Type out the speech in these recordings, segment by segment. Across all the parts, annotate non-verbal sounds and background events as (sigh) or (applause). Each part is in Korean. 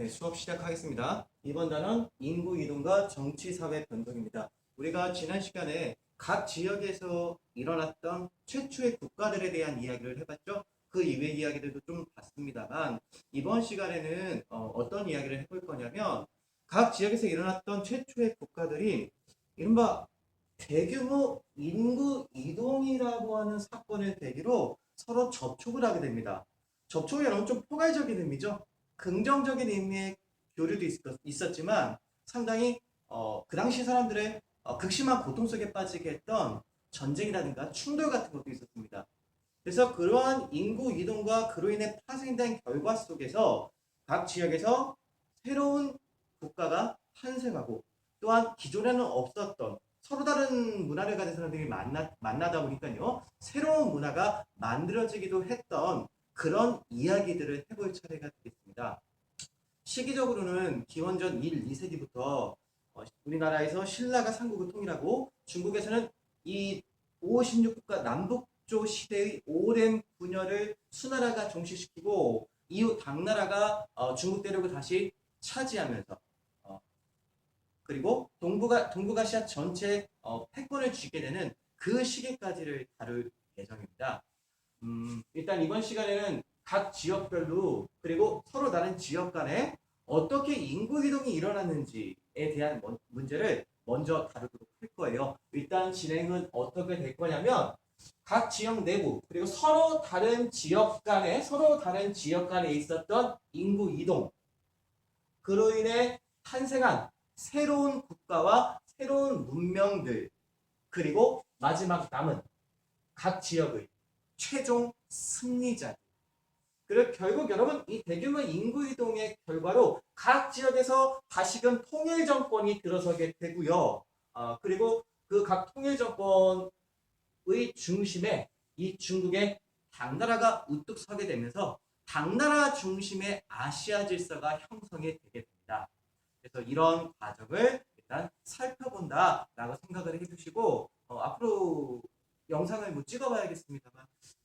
네, 수업 시작하겠습니다. 이번 단원 인구 이동과 정치 사회 변동입니다. 우리가 지난 시간에 각 지역에서 일어났던 최초의 국가들에 대한 이야기를 해봤죠. 그 이외 이야기들도 좀 봤습니다만 이번 시간에는 어, 떤 이야기를 해볼 거냐면 각 지역에서 일어났던 최초의 국가들이 이른바 대규모 인구 이동이라고 하는 사건을 계기로 서로 접촉을 하게 됩니다. 접촉이 여러분 좀 포괄적인 의미죠. 긍정적인 의미의 교류도 있었, 지만 상당히 어, 그 당시 사람들의 어, 극심한 고통 속에 빠지게 했던 전쟁이라든가 충돌 같은 것도 있었습니다. 그래서 그러한 인구 이동과 그로 인해 파생된 결과 속에서 각 지역에서 새로운 국가가 탄생하고 또한 기존에는 없었던 서로 다른 문화를 가진 사람들이 만나, 만나다 보니까요 새로운 문화가 만들어지기도 했던 그런 이야기들을 해볼 차례가 되겠습니다. 시기적으로는 기원전 1, 2세기부터 어, 우리나라에서 신라가 삼국을 통일하고 중국에서는 이 5, 16국가 남북조 시대의 오랜 분열을 수나라가 종식시키고 이후 당나라가 어, 중국 대륙을 다시 차지하면서 어, 그리고 동북아, 동북아시아 전체 어, 패권을 쥐게 되는 그 시기까지를 다룰 예정입니다. 음, 일단 이번 시간에는 각 지역별로 그리고 서로 다른 지역 간에 어떻게 인구 이동이 일어났는지에 대한 먼- 문제를 먼저 다루도록 할 거예요. 일단 진행은 어떻게 될 거냐면 각 지역 내부 그리고 서로 다른 지역 간에 서로 다른 지역 간에 있었던 인구 이동 그로 인해 탄생한 새로운 국가와 새로운 문명들 그리고 마지막 남은 각 지역의 최종 승리자. 그리고 결국 여러분 이 대규모 인구 이동의 결과로 각 지역에서 다시금 통일 정권이 들어서게 되고요. 어, 그리고 그 각 통일 정권의 중심에 이 중국의 당나라가 우뚝 서게 되면서 당나라 중심의 아시아 질서가 형성이 되게 됩니다. 그래서 이런 과정을 일단 살펴본다라고 생각을 해주시고 어, 앞으로 영상을 뭐 찍어봐야겠습니다만 어,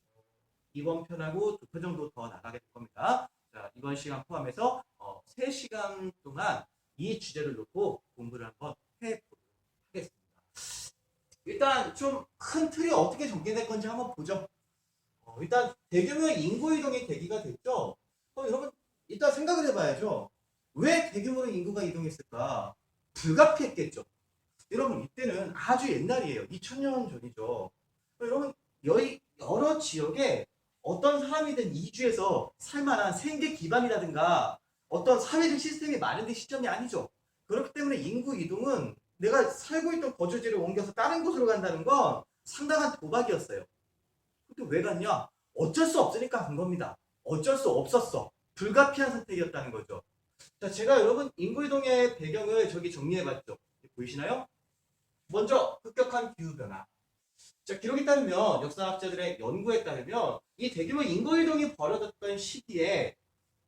이번 편하고 두 편 정도 더 나가게 될 겁니다. 자, 이번 시간 포함해서 어, 3시간 동안 이 주제를 놓고 공부를 한번 해보도록 하겠습니다. 일단 좀 큰 틀이 어떻게 전개될 건지 한번 보죠. 어, 일단 대규모 인구 이동의 계기가 됐죠. 어, 여러분 일단 생각을 해봐야죠. 왜 대규모로 인구가 이동했을까? 불가피했겠죠. 여러분 이때는 아주 옛날이에요. 2000년 전이죠. 여러분 여기 여러 지역에 어떤 사람이든 이주해서 살만한 생계 기반이라든가 어떤 사회적 시스템이 마련된 시점이 아니죠. 그렇기 때문에 인구 이동은 내가 살고 있던 거주지를 옮겨서 다른 곳으로 간다는 건 상당한 도박이었어요. 근데 왜 갔냐? 어쩔 수 없으니까 간 겁니다. 어쩔 수 없었어. 불가피한 선택이었다는 거죠. 자, 제가 여러분 인구 이동의 배경을 저기 정리해봤죠. 보이시나요? 먼저 급격한 기후 변화. 자, 기록에 따르면 역사학자들의 연구에 따르면 이 대규모 인구 이동이 벌어졌던 시기에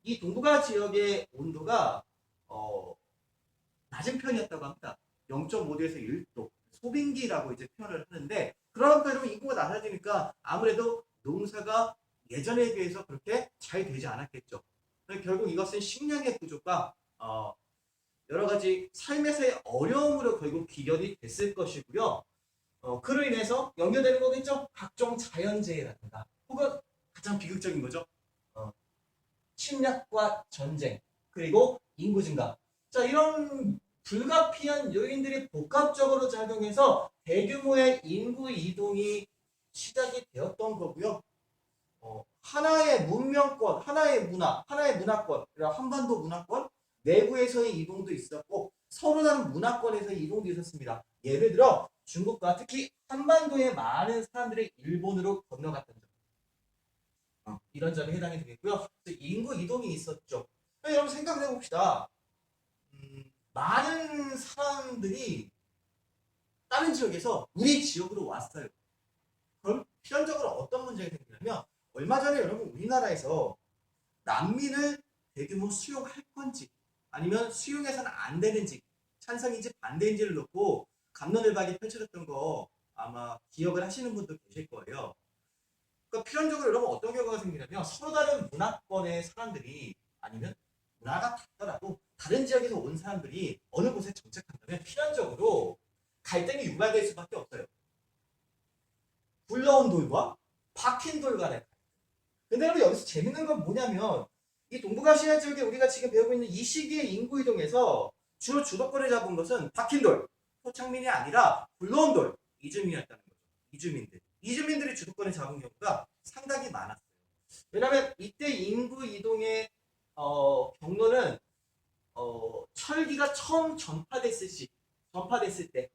이 동북아 지역의 온도가 어, 낮은 편이었다고 합니다. 0.5도에서 1도 소빙기라고 이제 표현을 하는데 그러니까 여러분 인구가 낮아지니까 아무래도 농사가 예전에 비해서 그렇게 잘 되지 않았겠죠. 결국 이것은 식량의 부족과 어, 여러 가지 삶에서의 어려움으로 결국 기견이 됐을 것이고요. 어, 그로 인해서 연결되는 거겠죠. 각종 자연재해라든가 혹은 가장 비극적인 거죠. 어, 침략과 전쟁 그리고 인구 증가. 자 이런 불가피한 요인들이 복합적으로 작용해서 대규모의 인구 이동이 시작이 되었던 거고요. 어, 하나의 문명권, 하나의 문화, 하나의 문화권, 한반도 문화권 내부에서의 이동도 있었고 서로 다른 문화권에서의 이동도 있었습니다. 예를 들어 중국과 특히 한반도의 많은 사람들이 일본으로 건너갔던 점. 어, 이런 점에 해당이 되겠고요. 인구 이동이 있었죠. 그러니까 여러분 생각을 해봅시다. 음, 많은 사람들이 다른 지역에서 우리 지역으로 왔어요. 그럼 필연적으로 어떤 문제가 생기냐면 얼마 전에 여러분 우리나라에서 난민을 대규모 수용할 건지 아니면 수용해서는 안 되는지 찬성인지 반대인지를 놓고 감론을박이 펼쳐졌던 거 아마 기억을 하시는 분도 계실 거예요. 그러니까 필연적으로 여러분 어떤 경우가 생기냐면 서로 다른 문화권의 사람들이 아니면 문화가 같더라도 다른 지역에서 온 사람들이 어느 곳에 정착한다면 필연적으로 갈등이 유발될 수밖에 없어요. 굴러온 돌과 박힌 돌 간의 갈등. 근데 여러분 여기서 재밌는 건 뭐냐면 이 동북아시아 지역에 우리가 지금 배우고 있는 이 시기의 인구 이동에서 주로 주도권을 잡은 것은 박힌 돌, 토착민이 아니라 굴러온 돌, 이주민이었다는 거죠. 이주민들. 이주민들이 주도권을 잡은 경우가 상당히 많았어요. 왜냐하면 이때 인구 이동의 어, 경로는 어, 철기가 처음 전파됐을 시, 전파됐을 때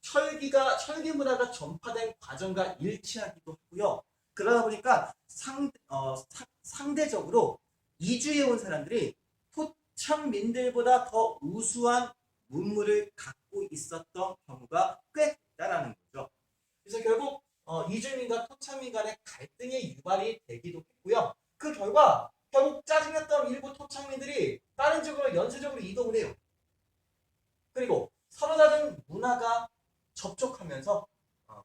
철기가 철기 문화가 전파된 과정과 일치하기도 하고요. 그러다 보니까 상, 어, 사- 상대적으로 이주해 온 사람들이 토착민들보다 더 우수한 문물을 갖고 있었던 경우가 꽤 있다라는 거죠. 그래서 결국 어, 이주민과 토착민 간의 갈등의 유발이 되기도 했고요. 그 결과 결국 짜증났던 일부 토착민들이 다른 지역으로 연쇄적으로 이동을 해요. 그리고 서로 다른 문화가 접촉하면서 어,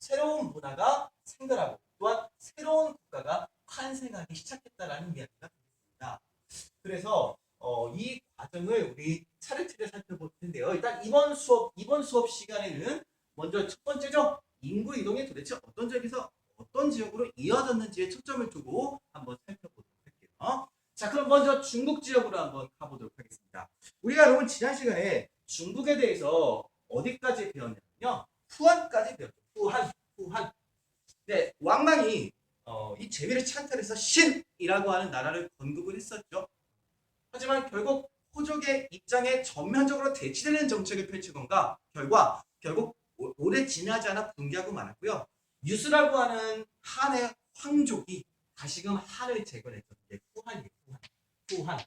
새로운 문화가 생겨나고 또한 새로운 국가가 탄생하기 시작했다라는 이야기가 되겠습니다. 그래서 어, 이 과정을 우리 차례차례 살펴볼 텐데요. 일단 이번 수업 이번 수업 시간에는 먼저 첫 번째죠. 인구 이동이 도대체 어떤 지역에서 어떤 지역으로 이어졌는지에 초점을 두고 한번 살펴보도록 할게요. 자, 그럼 먼저 중국 지역으로 한번 가보도록 하겠습니다. 우리가 여러분 지난 시간에 중국에 대해서 어디까지 배웠냐면요. 후한까지 배웠죠. 후한, 후한. 네, 왕망이 어, 이 재미를 찬탈해서 신이라고 하는 나라를 건국을 했었죠. 하지만 결국 호족의 입장에 전면적으로 대치되는 정책을 펼치건가 결과 결국 오- 오래 지나지 않아 붕괴하고 말았고요. 유수라고 하는 한의 황족이 다시금 한을 재건했던 게 후한이에요. 후한. 후한.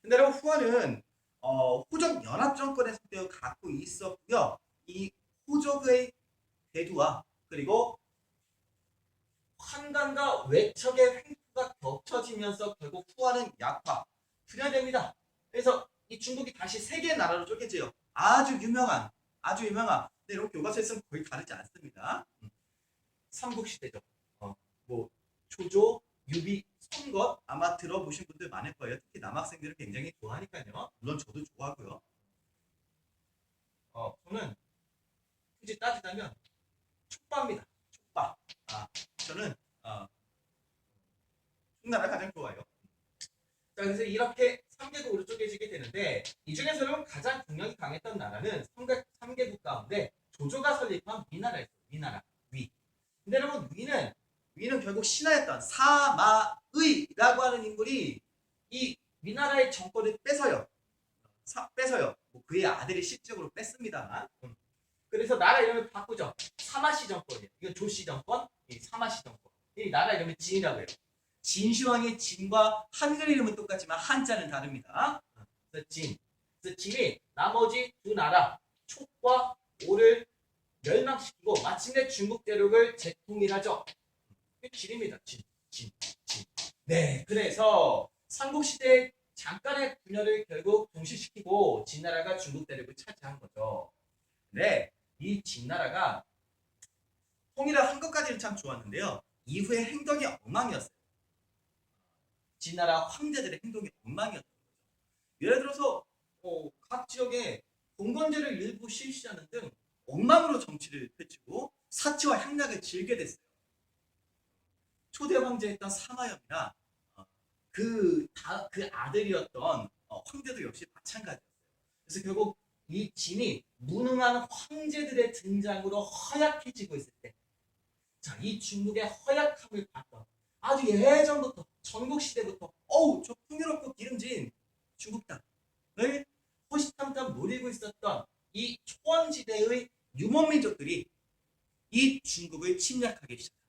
근데 여러분 후한은 어, 호족 연합 성격을 갖고 있었고요. 이 호족의 대두와 그리고 환관과 외척의 횡포가 겹쳐지면서 결국 후한은 약화, 분열됩니다. 그래서 이 중국이 다시 세 개의 나라로 쪼개져요. 아주 유명한, 아주 유명한. 근데 이런 교과서에서는 거의 다르지 않습니다. 음. 삼국시대죠. 어, 뭐 조조, 유비, 송것 아마 들어보신 분들 많을 거예요. 특히 남학생들을 굉장히 좋아하니까요. 물론 저도 좋아하고요. 어, 저는 굳이 따지자면 촉밥입니다. 촉밥. 아, 저는 어, 청나라 가장 좋아요. 자, 그래서 이렇게 3개국으로 쪼개지게 되는데 이 중에서는 가장 국력이 강했던 나라는 3개, 3개국 가운데 조조가 설립한 위나라였어요. 위나라. 위. 근데 여러분 위는 위는 결국 신하였던 사마의라고 하는 인물이 이 위나라의 정권을 뺏어요. 사, 뺏어요. 뭐 그의 아들이 실적으로 뺐습니다만. 음. 그래서 나라 이름을 바꾸죠. 사마시 정권이에요. 이건 조씨 정권, 이 사마시 정권. 이 나라 이름이 진이라고 해요. 진시황의 진과 한글 이름은 똑같지만 한자는 다릅니다. 그래서 진. 그래서 진이 나머지 두 나라 촉과 오를 멸망시키고 마침내 중국 대륙을 재통일하죠. 진입니다. 진, 진, 진. 네, 그래서 삼국시대 잠깐의 분열을 결국 동시시키고 진나라가 중국 대륙을 차지한 거죠. 네, 이 진나라가 통일을 한 것까지는 참 좋았는데요. 이후에 행동이 엉망이었어요. 진나라 황제들의 행동이 엉망이었던 거죠. 예를 들어서 어, 각 지역에 공건제를 일부 실시하는 등 엉망으로 정치를 펼치고 사치와 향락을 즐게 됐어요. 초대 황제였던 사마염이나 어, 그, 다, 그 아들이었던 어, 황제도 역시 마찬가지였어요. 그래서 결국 이 진이 무능한 황제들의 등장으로 허약해지고 있을 때, 자, 이 중국의 허약함을 봤던 아주 예전부터 전국 시대부터 어우 저 풍요롭고 기름진 중국 땅을 호시탐탐 노리고 있었던 이 초원지대의 유목민족들이 이 중국을 침략하기 시작합니다.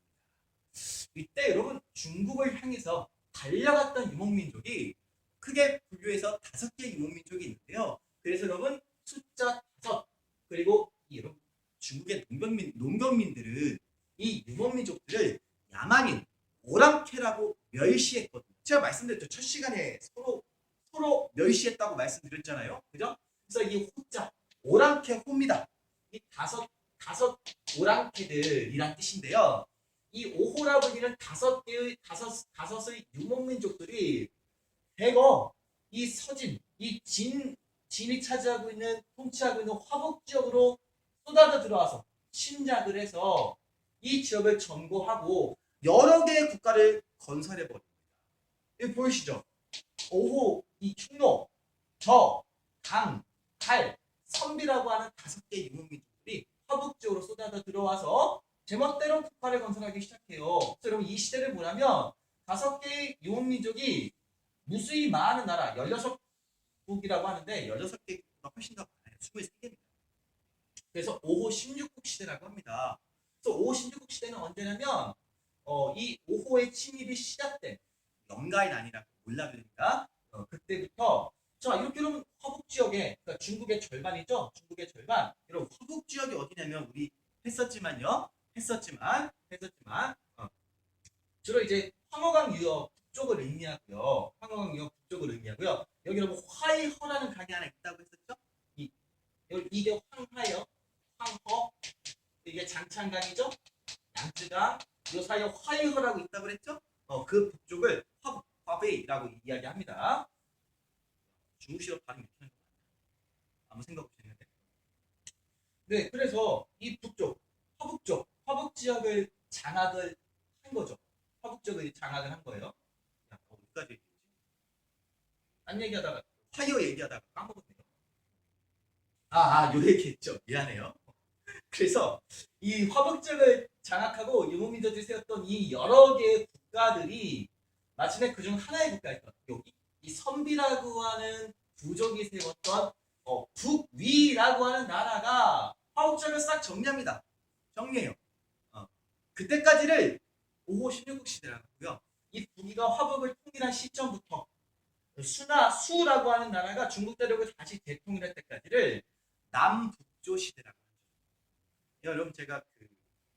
이때 여러분 중국을 향해서 달려갔던 유목민족이 크게 분류해서 다섯 개의 유목민족이 있는데요. 그래서 여러분 숫자 다섯 그리고 이 여러분 중국의 농경민 농경민들은 이 유목민족들을 야만인 오랑캐라고 멸시했거든요. 제가 말씀드렸죠. 첫 시간에 서로 서로 멸시했다고 말씀드렸잖아요. 그죠? 그래서 이 호자 오랑캐 호입니다. 이 다섯 다섯 오랑캐들이란 뜻인데요. 이 오호라 불리는 다섯 개의 다섯 다섯의 유목민족들이 대거 이 서진, 이 진, 진이 차지하고 있는 통치하고 있는 화북 지역으로 쏟아져 들어와서 침략을 해서 이 지역을 점거하고 여러 개의 국가를 건설해 버립니다. 여기 보이시죠? 오호, 이 충노, 저, 강, 달, 선비라고 하는 다섯 개의 유목민족들이 화북 지역으로 쏟아져 들어와서 제멋대로 국가를 건설하기 시작해요. 그래서 여러분 이 시대를 보라면 다섯 개의 유목민족이 무수히 많은 나라 16국이라고 하는데 16개국보다 훨씬 더 많아요. 23개입니다. 그래서 5호 16국 시대라고 합니다. 그래서 5호 16국 시대는 언제냐면 어, 이 5호의 침입이 시작된 영가의 난이라고 몰라 그러니까 어, 그때부터 자 이렇게 여러분 화북 지역에 그러니까 중국의 절반이죠. 중국의 절반. 여러분 화북 지역이 어디냐면 우리 했었지만요. 했었지만 했었지만 어, 주로 이제 황허강 유역 북쪽을 의미하고요. 황허강 유역 북쪽을 의미하고요. 여기 여러분 화이허라는 강이 하나 있다고 했었죠? 이 여기 이게 황하요. 황허 이게 장창강이죠. 양쯔강 요 사이에 화이허라고 있다고 그랬죠? 어, 그 북쪽을 화, 화베이라고 이야기합니다. 중국식으로 발음 이렇게 하는 거 맞나요? 아무 생각 없이 했는데. 네, 그래서 이 북쪽, 화북쪽, 화북 지역을 장악을 한 거죠. 화북 지역을 장악을 한 거예요. 야, 어, 어디까지 얘기했지? 안 얘기하다가 화이어 얘기하다가 까먹었네요. 아, 아, 요 얘기했죠. 미안해요. (laughs) 그래서 이 지역을 장악하고 유목민족들이 세웠던 이 여러 개의 국가들이 마침내 그중 하나의 국가였던 여기 이 선비라고 하는 부족이 세웠던 어, 북위라고 하는 나라가 지역을 싹 정리합니다. 정리해요. 어, 그때까지를 5호 16국 시대라고 하고요. 이 북위가 화북을 통일한 시점부터 수나 수라고 하는 나라가 중국 대륙을 다시 대통일할 때까지를 남북조 시대라고 하죠. 여러분 제가 그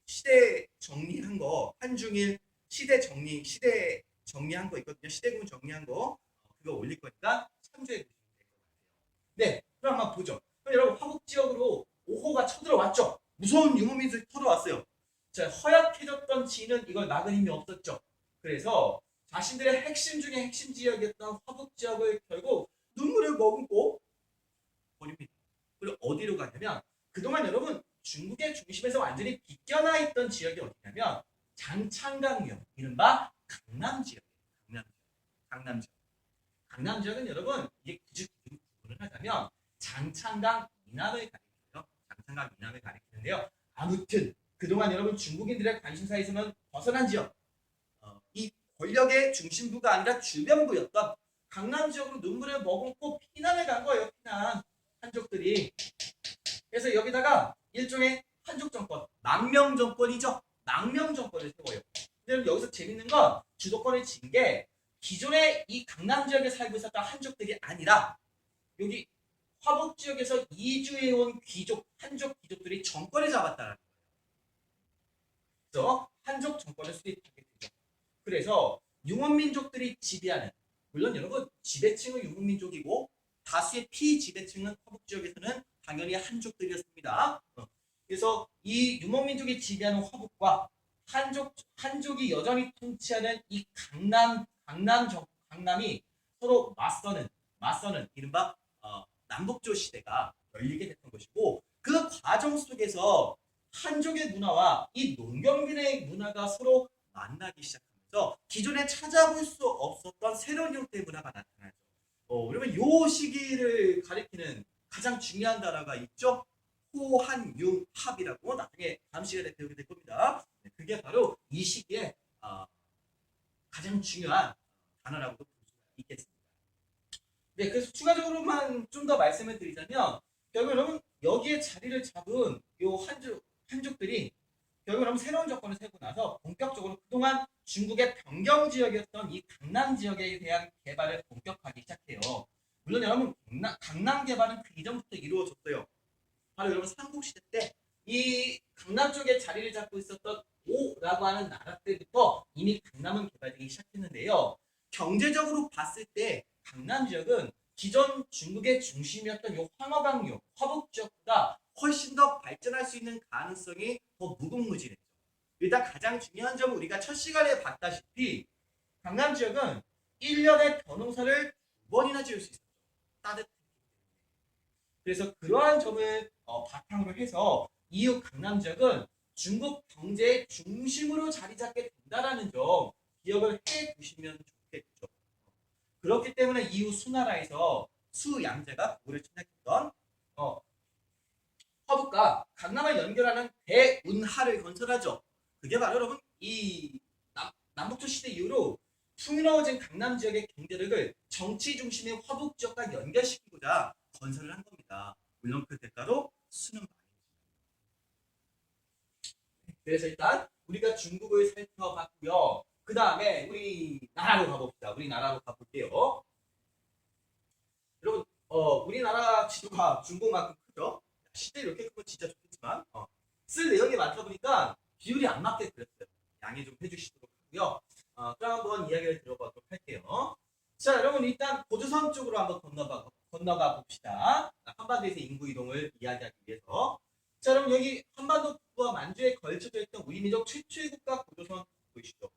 시대 정리한 거 한중일 시대 정리 시대 정리한 거 있거든요. 시대군 정리한 거 어, 그거 올릴 거니까 참조해 보시면 될 것 같아요. 네, 그럼 한번 보죠. 그럼 여러분 화북 지역으로 5호가 쳐들어왔죠. 무서운 유목민들이 쳐들어왔어요. 자, 허약해졌던 지는 이걸 막을 힘이 없었죠. 그래서 자신들의 핵심 중에 핵심 지역이었던 화북 지역을 결국 눈물을 머금고 버립니다. 그리고 어디로 가냐면 그동안 여러분 중국의 중심에서 완전히 비껴나 있던 지역이 어디냐면 장창강역, 이른바 강남 지역, 강남 지역, 강남 지역. 강남 지역은 여러분 이게 굳이 구분을 하자면 장창강 이남을 가리켜요. 장창강 이남을 가리키는데요. 아무튼 그동안 여러분 중국인들의 관심사에서는 벗어난 지역, 권력의 중심부가 아니라 주변부였던 강남 지역으로 눈물을 머금고 피난을 간 거예요. 피난 한족들이. 그래서 여기다가 일종의 한족 정권, 망명 정권이죠. 망명 정권을 세워요. 근데 여기서 재밌는 건 주도권을 진 게 기존에 이 강남 지역에 살고 있었던 한족들이 아니라 여기 화북 지역에서 이주해온 귀족, 한족 귀족들이 정권을 잡았다는 거예요. 그래서 한족 정권을 수립하게. 그래서 융원민족들이 지배하는 물론 여러분 지배층은 융원민족이고 다수의 피지배층은 화북 지역에서는 당연히 한족들이었습니다. 어. 그래서 이 유목민족이 지배하는 화북과 한족 한족이 여전히 통치하는 이 강남 강남 정 강남이 서로 맞서는 맞서는 이른바 어, 남북조 시대가 열리게 됐던 것이고 그 과정 속에서 한족의 문화와 이 농경민의 문화가 서로 만나기 시작 하면서 기존에 찾아볼 수 없었던 새로운 형태의 문화가 나타나죠. 어, 그러면 요 시기를 가리키는 가장 중요한 단어가 있죠. 호한융합이라고 나중에 다음 시간에 배우게 될 겁니다. 네, 그게 바로 이 시기에 어, 가장 중요한 단어라고도 볼 수가 있겠습니다. 네, 그래서 추가적으로만 좀 더 말씀을 드리자면 결국 여러분 여기에 자리를 잡은 요 한족 한족들이 결국 여러분 새로운 정권을 세고 나서 본격적으로 그동안 중국의 변경 지역이었던 이 강남 지역에 대한 개발을 본격화하기 시작해요. 물론 여러분 강남, 강남 개발은 그 이전부터 이루어졌어요. 바로 여러분 삼국시대 때 이 강남 쪽에 자리를 잡고 있었던 오라고 하는 나라 때부터 이미 강남은 개발되기 시작했는데요. 경제적으로 봤을 때 강남 지역은 기존 중국의 중심이었던 요 황허강역, 화북 지역보다 훨씬 더 발전할 수 있는 가능성이 더 무궁무진했죠. 일단 가장 중요한 점은 우리가 첫 시간에 봤다시피 강남 지역은 1년에 벼농사를 두 원이나 지을 수 있었죠. 따뜻했기 때문에. 그래서 그러한 점을 어, 바탕으로 해서 이후 강남 지역은 중국 경제의 중심으로 자리 잡게 된다라는 점 기억을 해 두시면 좋겠죠. 그렇기 때문에 이후 수나라에서 수양제가 고구려를 침략했던 어, 화북과 강남을 연결하는 대운하를 건설하죠. 그게 바로 여러분 이 남, 남북조 시대 이후로 풍요로워진 강남 지역의 경제력을 정치 중심의 화북 지역과 연결시키고자 건설을 한 겁니다. 물론 그 대가로 수는 많이 그래서 일단 우리가 중국을 살펴봤고요. 그 다음에 우리 나라로 가봅시다. 우리 나라로 가볼게요. 여러분, 어, 우리나라 지도가 중국만큼 크죠? 시대 이렇게 크면 진짜 좋겠지만 어, 쓸 내용이 많다 보니까 비율이 안 맞게 그렸어요. 양해 좀 해주시도록 하고요. 어, 그럼 한번 이야기를 들어보도록 할게요. 자, 여러분 일단 고조선 쪽으로 한번 건너가, 건너가 봅시다. 한반도에서 인구 이동을 이야기하기 위해서. 자, 여러분 여기 한반도 북부와 만주에 걸쳐져 있던 우리 민족 최초의 국가 고조선 보이시죠?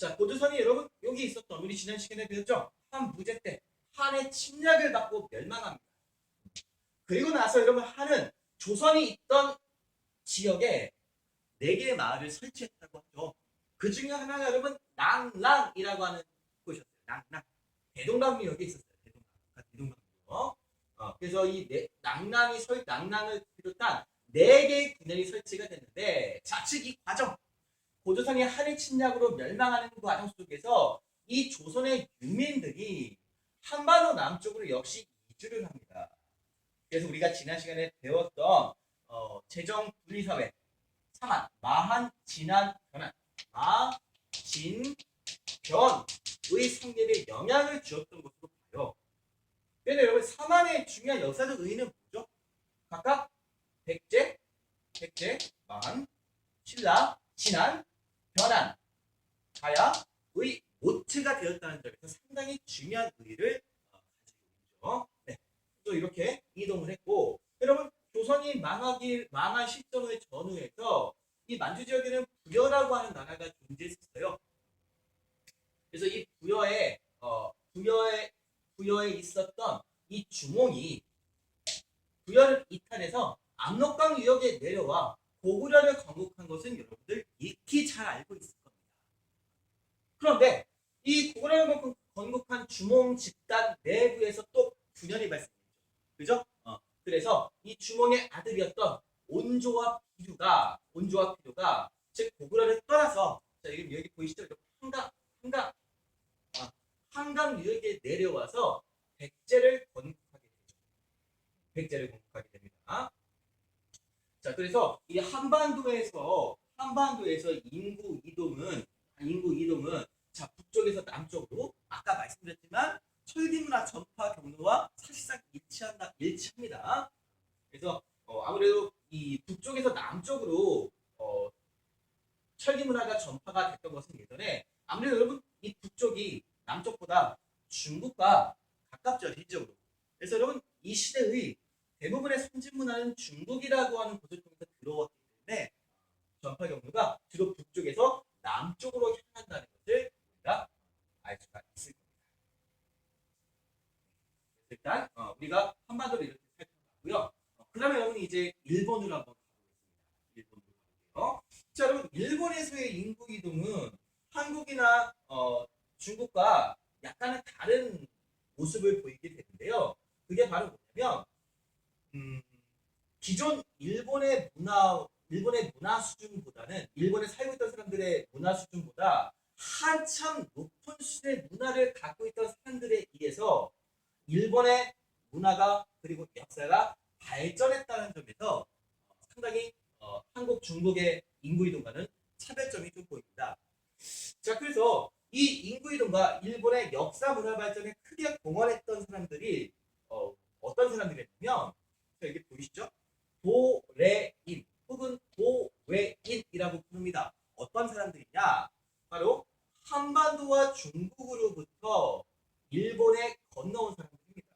자, 고조선이 여러분 여기 있었던 우리 지난 시간에 배웠죠? 한 무제 때 한의 침략을 받고 멸망합니다. 그리고 나서 여러분 한은 조선이 있던 지역에 네 개의 마을을 설치했다고 하죠. 그 중에 하나가 여러분 낭랑이라고 하는 곳이었어요. 낭랑. 대동강이 여기 있었어요. 대동강. 대동강이요. 어, 그래서 이 네, 낭랑이 설 낭랑을 비롯한 네 개의 군단이 설치가 됐는데 자칫 이 과정 고조선이 한의 침략으로 멸망하는 과정 속에서 이 조선의 유민들이 한반도 남쪽으로 역시 이주를 합니다. 그래서 우리가 지난 시간에 배웠던 어, 재정 분리사회 사만 마한 진한 변한 마, 진, 변의 성립에 영향을 주었던 것으로 봐요. 그런데 여러분 사만의 중요한 역사적 의의는 뭐죠? 각각 백제, 백제, 마한, 신라, 진한, 변한, 가야, 의 모트가 되었다는 점에서 상당히 중요한 의의를 어, 가지고 있죠. 네. 또 이렇게 이동을 했고 여러분 조선이 망하기 망한 시점을 전후해서 이 만주 지역에는 부여라고 하는 나라가 존재했어요. 그래서 이 부여에 어, 부여에 부여에 있었던 이 주몽이 부여를 이탈해서 압록강 유역에 내려와 고구려를 건국한 것은 익히 잘 알고 있을 겁니다. 그런데 이 고구려를 건국- 건국한 주몽 집단 내부에서 또 분열이 발생했죠. 그죠? 어, 그래서 이 주몽의 아들이었던 온조와 비류가 온조와 비류가 즉 고구려를 떠나서 자 여기 여기 보이시죠? 한강 한강 아, 한강 유역에 내려와서 백제를 건국하게 되죠. 백제를 건국하게 됩니다. 자 그래서 이 한반도에서 한반도에서 인구 이동은 인구 이동은 자 북쪽에서 남쪽으로 아까 말씀드렸지만 철기문화 전파 경로와 사실상 일치한다 일치합니다. 그래서 어, 아무래도 이 북쪽에서 남쪽으로 어, 철기 문화가 전파가 됐던 것은 예전에 아무래도 여러분 이 북쪽이 남쪽보다 중국과 가깝죠 실적으로. 그래서 여러분 이 시대의 대부분의 선진 문화는 중국이라고 하는 곳을 통해서 들어왔기 때문에 전파 경로가 주로 북쪽에서 남쪽으로 향한다는 것을 우리가 알 수가 있을 겁니다. 일단 어, 우리가 한반도를 이렇게 살펴봤고요. 어, 그다음에 여러분 이제 일본으로 한번 가보겠습니다. 일본으로 가볼게요. 자, 여러분 일본에서의 인구 이동은 한국이나 어, 중국과 약간은 다른 모습을 보이게 되는데요. 그게 바로 뭐냐면 음, 기존 일본의 문화 일본의 문화 수준보다는 일본에 살고 있던 사람들의 문화 수준보다 한참 높은 수준의 문화를 갖고 있던 사람들에 의해서 일본의 문화가 그리고 역사가 발전했다는 점에서 어, 상당히 어, 한국 중국의 인구 이동과는 차별점이 좀 보입니다. 자 그래서 이 인구 이동과 일본의 역사 문화 발전에 크게 공헌했던 사람들이 어, 어떤 사람들이냐면 자, 여기 보이시죠? 도레인 혹은 도외인이라고 부릅니다. 어떤 사람들이냐? 바로 한반도와 중국으로부터 일본에 건너온 사람들입니다.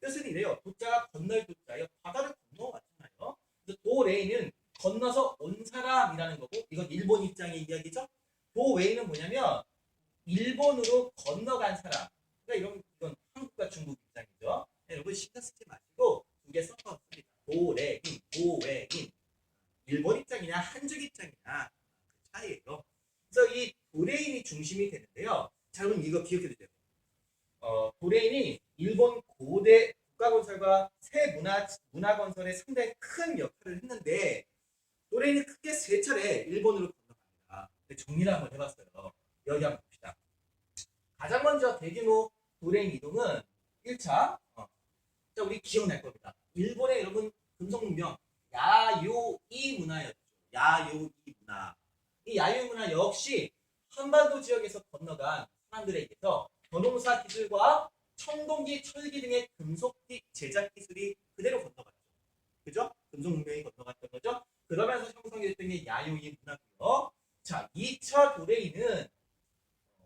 뜻은 이래요. 도자가 건널 도자예요. 바다를 건너왔잖아요. 도레인은 건너서 온 사람이라는 거고 이건 일본 입장의 이야기죠. 도 웨인은 뭐냐면 일본으로 건너간 사람. 그러니까 이런 이건 한국과 중국 입장이죠. 네, 여러분 신경 쓰지 마시고 두 개 섞어 씁니다. 도레인, 도웨인. 일본 입장이냐 한국 입장이냐 그 차이예요. 그래서 이 브레인이 중심이 되는데요. 자 그럼 이거 기억해 주세요. 어, 브레인이 일본 고대 국가건설과 새 문화, 문화건설에 상당히 큰 역할을 했는데 노래인이 크게 세 차례 일본으로 건너갑니다. 정리를 한번 해봤어요. 여기 한번 봅시다. 가장 먼저 대규모 노래인 이동은 1차 어. 자, 우리 기억날 겁니다. 일본의 여러분 금속문명 야요이 문화였죠. 야요이 문화. 이 야요이 문화 역시 한반도 지역에서 건너간 사람들에게서 전홍사 기술과 청동기, 철기 등의 금속기 제작 기술이 그대로 건너갔죠. 그죠? 금속 문명이 건너갔던 거죠. 그러면서 형성이 됐던 게 야요이 문화고요. 자, 2차 도레이는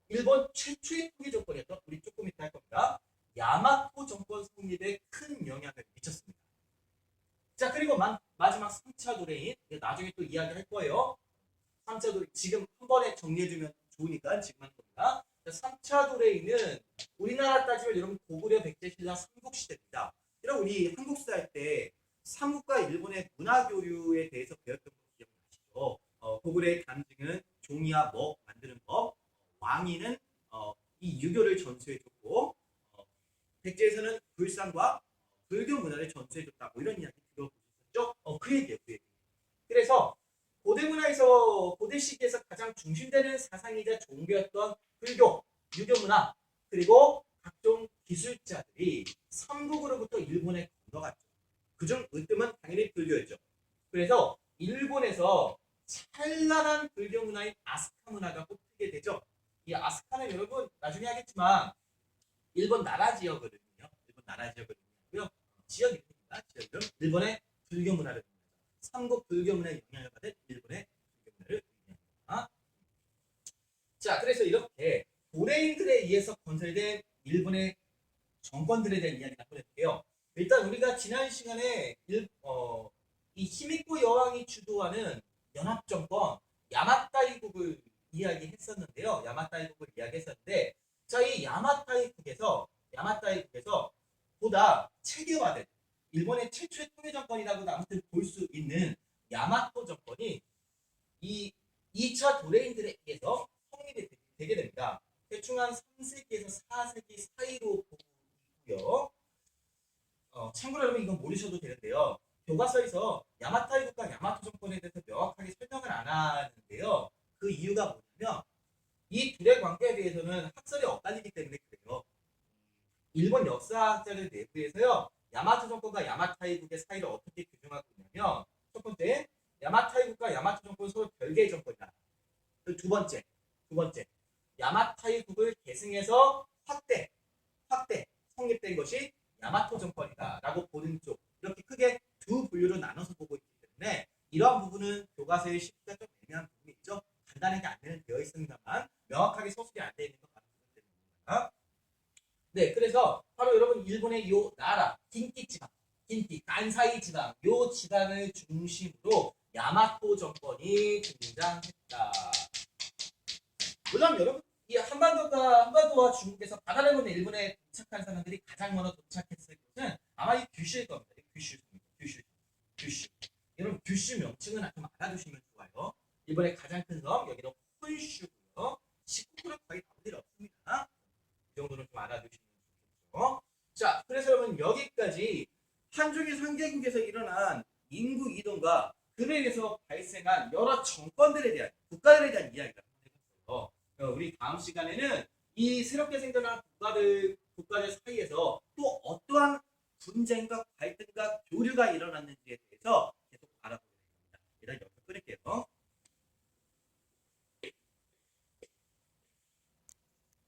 일본 최초의 통일 정권이었던 우리 조금 이따 할 겁니다. 야마토 정권 성립에 큰 영향을 미쳤습니다. 자, 그리고 마, 마지막 3차 도레인 이거 나중에 또 이야기 할 거예요. 3차 도레인 지금 한 번에 정리해주면 좋으니까 지금 한 겁니다. 자, 3차 도레인은 우리나라 따지면 여러분 고구려 백제신라 삼국시대입니다. 여러분 우리 한국사 할 때 삼국과 일본의 문화 교류에 대해서 배웠던 거 기억나시죠? 어, 고구려의 간증은 종이와 먹 만드는 법, 왕위는 어, 이 유교를 전수해줬고 어, 백제에서는 불상과 불교 문화를 전수해줬다고 이런 이야기 들어보셨죠? 어, 그 얘기예요, 그 얘기. 그래서 고대 문화에서 고대 시기에서 가장 중심되는 사상이자 종교였던 불교, 유교 문화 그리고 각종 기술자들이 삼국으로부터 일본에 건너갔죠. 그중 으뜸은 당연히 불교였죠. 그래서 일본에서 찬란한 불교 문화인 아스카 문화가 꼽히게 되죠. 이 아스카는 여러분 나중에 하겠지만 일본 나라 지역거든요. 일본 나라 지역을 의미하고요. 지역 이름입니다. 지역 이름. 일본의 불교 문화를 의미합니다. 삼국 불교 문화에 영향을 받은 일본의 불교 문화를 의미합니다. 자, 그래서 이렇게 도레인들에 의해서 건설된 일본의 정권들에 대한 이야기를 한번 해볼게요. 일단 우리가 지난 시간에 일, 어, 이 히미코 여왕이 주도하는 연합정권 야마타이국을 이야기했었는데요. 야마타이국을 이야기했었는데 자, 이 야마타이국에서 야마타이국에서 보다 체계화된 일본의 최초의 통일 정권이라고도 아무튼 볼 수 있는 야마토 정권이 이 2차 도레인들에 의해서 되- 되게 됩니다. 대충 한 3세기에서 4세기 사이로 보고 있고요. 어, 참고로 여러분 이건 모르셔도 되는데요. 교과서에서 야마타이국과 야마토 정권에 대해서 명확하게 설명을 안 하는데요. 그 이유가 뭐냐면 이 둘의 관계에 대해서는 학설이 엇갈리기 때문에 그래요. 일본 역사학자들 내부에서요. 야마토 정권과 야마타이 국의 사이를 어떻게 규정하고 있냐면 첫 번째, 야마타이 국과 야마토 정권은 서로 별개의 정권이다. 그두 번째, 두 번째, 야마타이국을 계승해서 확대, 확대, 성립된 것이 야마토 정권이다라고 보는 쪽 이렇게 크게 두 분류로 나눠서 보고 있기 때문에 이러한 부분은 교과서의 쉽기가 좀 애매한 부분이 있죠. 간단하게 안내는 되어 있습니다만 명확하게 소속이 안 되어 있는 것 같습니다. 네, 그래서 바로 여러분 일본의 요 나라 긴키 지방, 긴키 간사이 지방, 요 지방을 중심으로 야마토 정권이 등장했다. 물론 여러분 이 한반도가 한반도와 중국에서 바다를 건너 일본에 도착한 사람들이 가장 먼저 도착했을 것은 아마 이 규슈일 겁니다. 이 규슈, 규슈, 규슈. 여러분 규슈 명칭은 좀 알아두시면 좋아요. 일본의 가장 큰 섬 여기는 혼슈고요. 19km 거의 나올 일 없습니다. 이 정도는 좀 알아두시면 좋겠죠. 자, 그래서 여러분 여기까지 한중일 상계국에서 일어난 인구 이동과 그에 의해서 발생한 여러 정권들에 대한 국가들에 대한 이야기를 거. 우리 다음 시간에는 이 새롭게 생겨난 국가들, 국가들 사이에서 또 어떠한 분쟁과 갈등과 교류가 일어났는지에 대해서 계속 알아보겠습니다. 일단 여기서 끊을게요.